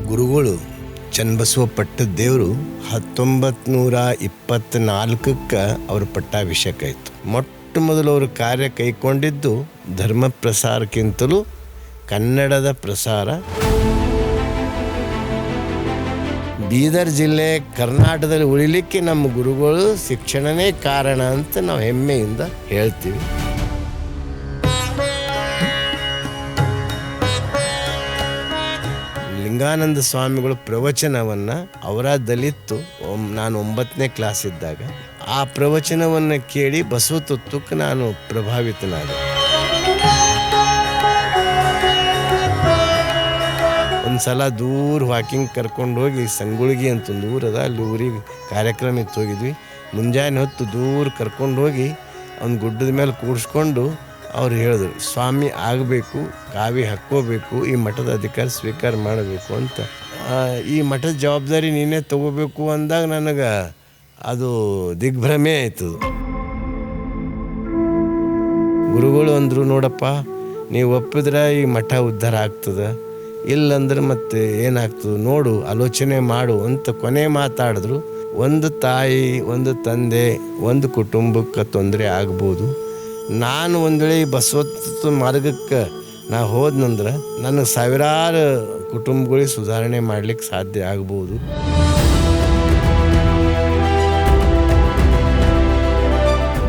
ಗುರುಗಳು ಚನ್ನಬಸವ ಪಟ್ಟದ ದೇವರು ಹತ್ತೊಂಬತ್ತು ನೂರ ಇಪ್ಪತ್ತ್ನಾಲ್ಕಕ್ಕೆ ಅವ್ರ ಪಟ್ಟಾಭಿಷೇಕ ಆಯಿತು. ಮೊಟ್ಟ ಮೊದಲು ಅವರು ಕಾರ್ಯ ಕೈಗೊಂಡಿದ್ದು ಧರ್ಮ ಪ್ರಸಾರಕ್ಕಿಂತಲೂ ಕನ್ನಡದ ಪ್ರಸಾರ. ಬೀದರ್ ಜಿಲ್ಲೆ ಕರ್ನಾಟಕದಲ್ಲಿ ಉಳಿಲಿಕ್ಕೆ ನಮ್ಮ ಗುರುಗಳು ಶಿಕ್ಷಣನೇ ಕಾರಣ ಅಂತ ನಾವು ಹೆಮ್ಮೆಯಿಂದ ಹೇಳ್ತೀವಿ. ಲಿಂಗಾನಂದ ಸ್ವಾಮಿಗಳು ಪ್ರವಚನವನ್ನು ಅವರ ದಲಿತ್ತು ನಾನು ಒಂಬತ್ತನೇ ಕ್ಲಾಸ್ ಇದ್ದಾಗ. ಆ ಪ್ರವಚನವನ್ನು ಕೇಳಿ ಬಸವ ತತ್ವಕ್ಕೆ ನಾನು ಪ್ರಭಾವಿತನಾದೆ. ಒಂದು ಸಲ ದೂರ ವಾಕಿಂಗ್ ಕರ್ಕೊಂಡು ಹೋಗಿ ಸಂಗುಳಿಗೆ ಅಂತ ಒಂದು ಊರದ, ಅಲ್ಲಿ ಊರಿಗೆ ಕಾರ್ಯಕ್ರಮ ಇತ್ತು ಹೋಗಿದ್ವಿ. ಮುಂಜಾನೆ ಹೊತ್ತು ದೂರ ಕರ್ಕೊಂಡು ಹೋಗಿ ಅವ್ನ ಗುಡ್ಡದ ಮೇಲೆ ಕೂಡಿಸ್ಕೊಂಡು ಅವ್ರು ಹೇಳಿದ್ರು, ಸ್ವಾಮಿ ಆಗಬೇಕು, ಕಾವಿ ಹಾಕ್ಕೋಬೇಕು, ಈ ಮಠದ ಅಧಿಕಾರ ಸ್ವೀಕಾರ ಮಾಡಬೇಕು ಅಂತ. ಈ ಮಠದ ಜವಾಬ್ದಾರಿ ನೀನೇ ತಗೋಬೇಕು ಅಂದಾಗ ನನಗೆ ಅದು ದಿಗ್ಭ್ರಮೆ ಆಯಿತು. ಗುರುಗಳು ಅಂದರು, ನೋಡಪ್ಪ, ನೀವು ಒಪ್ಪಿದ್ರೆ ಈ ಮಠ ಉದ್ಧಾರ ಆಗ್ತದೆ, ಇಲ್ಲಂದ್ರೆ ಮತ್ತೆ ಏನಾಗ್ತದೆ ನೋಡು, ಆಲೋಚನೆ ಮಾಡು ಅಂತ ಕೊನೆ ಮಾತಾಡಿದ್ರು. ಒಂದು ತಾಯಿ, ಒಂದು ತಂದೆ, ಒಂದು ಕುಟುಂಬಕ್ಕೆ ತೊಂದರೆ ಆಗ್ಬೋದು. ನಾನು ಒಂದು ವೇಳೆ ಬಸವತ್ವ ಮಾರ್ಗಕ್ಕೆ ನಾ ಹೋದ್ನಂದ್ರೆ ನನಗೆ ಸಾವಿರಾರು ಕುಟುಂಬಗಳಿಗೆ ಸುಧಾರಣೆ ಮಾಡ್ಲಿಕ್ಕೆ ಸಾಧ್ಯ ಆಗ್ಬೋದು.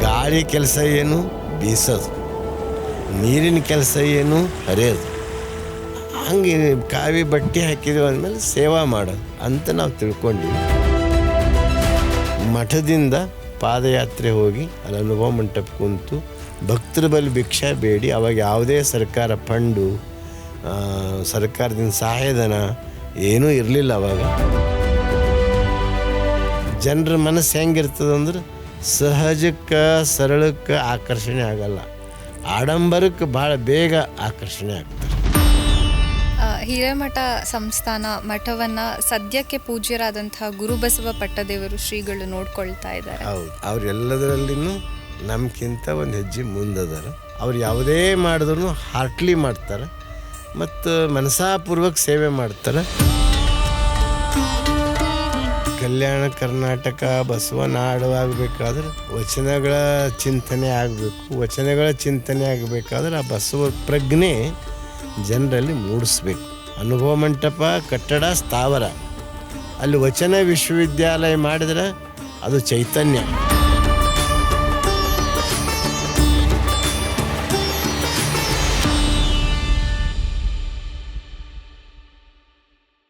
ಗಾಳಿ ಕೆಲಸ ಏನು? ಬೀಸೋದು. ನೀರಿನ ಕೆಲಸ ಏನು? ಹರಿಯೋದು. ಹಂಗೆ ಕಾವಿ ಬಟ್ಟೆ ಹಾಕಿದ್ವಿ ಅಂದಮೇಲೆ ಸೇವಾ ಮಾಡೋದು ಅಂತ ನಾವು ತಿಳ್ಕೊಂಡಿವಿ. ಮಠದಿಂದ ಪಾದಯಾತ್ರೆ ಹೋಗಿ ಅಲ್ಲಿ ಅನುಭವ ಮಂಟಪ ಕುಂತು ಭಕ್ತರ ಬಳಿ ಭಿಕ್ಷೆ ಬೇಡಿ. ಅವಾಗ ಯಾವುದೇ ಸರ್ಕಾರ ಫಂಡು ಸರ್ಕಾರದಿಂದ ಸಹಾಯಧನ ಏನೂ ಇರಲಿಲ್ಲ ಅವಾಗ. ಜನರ ಮನಸ್ಸು ಹೆಂಗಿರ್ತದೆ ಅಂದ್ರೆ ಸಹಜಕ್ಕೆ ಸರಳಕ್ಕೆ ಆಕರ್ಷಣೆ ಆಗಲ್ಲ. ಆಡಂಬರಕ್ಕೆ ಭಾಳ ಬೇಗ ಆಕರ್ಷಣೆ ಆಗ್ತಾರೆ ಹಿರೇಮಠ ಸಂಸ್ಥಾನ ಮಠವನ್ನು ಸದ್ಯಕ್ಕೆ ಪೂಜ್ಯರಾದಂತಹ ಗುರುಬಸವ ಪಟ್ಟದೇವರು ಶ್ರೀಗಳು ನೋಡ್ಕೊಳ್ತಾ ಇದ್ದಾರೆ. ಹೌದು. ಅವ್ರೆಲ್ಲದರಲ್ಲಿನೂ ನಮ್ಗಿಂತ ಒಂದು ಹೆಜ್ಜೆ ಮುಂದದಾರ. ಅವ್ರು ಯಾವುದೇ ಮಾಡಿದ್ರು ಹಾರ್ಟ್ಲಿ ಮಾಡ್ತಾರೆ. ಮತ್ತು ಮನಸಾಪೂರ್ವಕ ಸೇವೆ ಮಾಡ್ತಾರೆ. ಕಲ್ಯಾಣ ಕರ್ನಾಟಕ ಬಸವನಾಡು ಆಗಬೇಕಾದ್ರೆ ವಚನಗಳ ಚಿಂತನೆ ಆಗಬೇಕು. ವಚನಗಳ ಚಿಂತನೆ ಆಗಬೇಕಾದ್ರೆ ಆ ಬಸವ ಪ್ರಜ್ಞೆ ಜನರಲ್ಲಿ ಮೂಡಿಸ್ಬೇಕು. ಅನುಭವ ಮಂಟಪ, ಕಟ್ಟಡ, ಸ್ಥಾವರ. ಅಲ್ಲಿ ವಚನ ವಿಶ್ವವಿದ್ಯಾಲಯ ಮಾಡಿದ್ರೆ ಅದು ಚೈತನ್ಯ.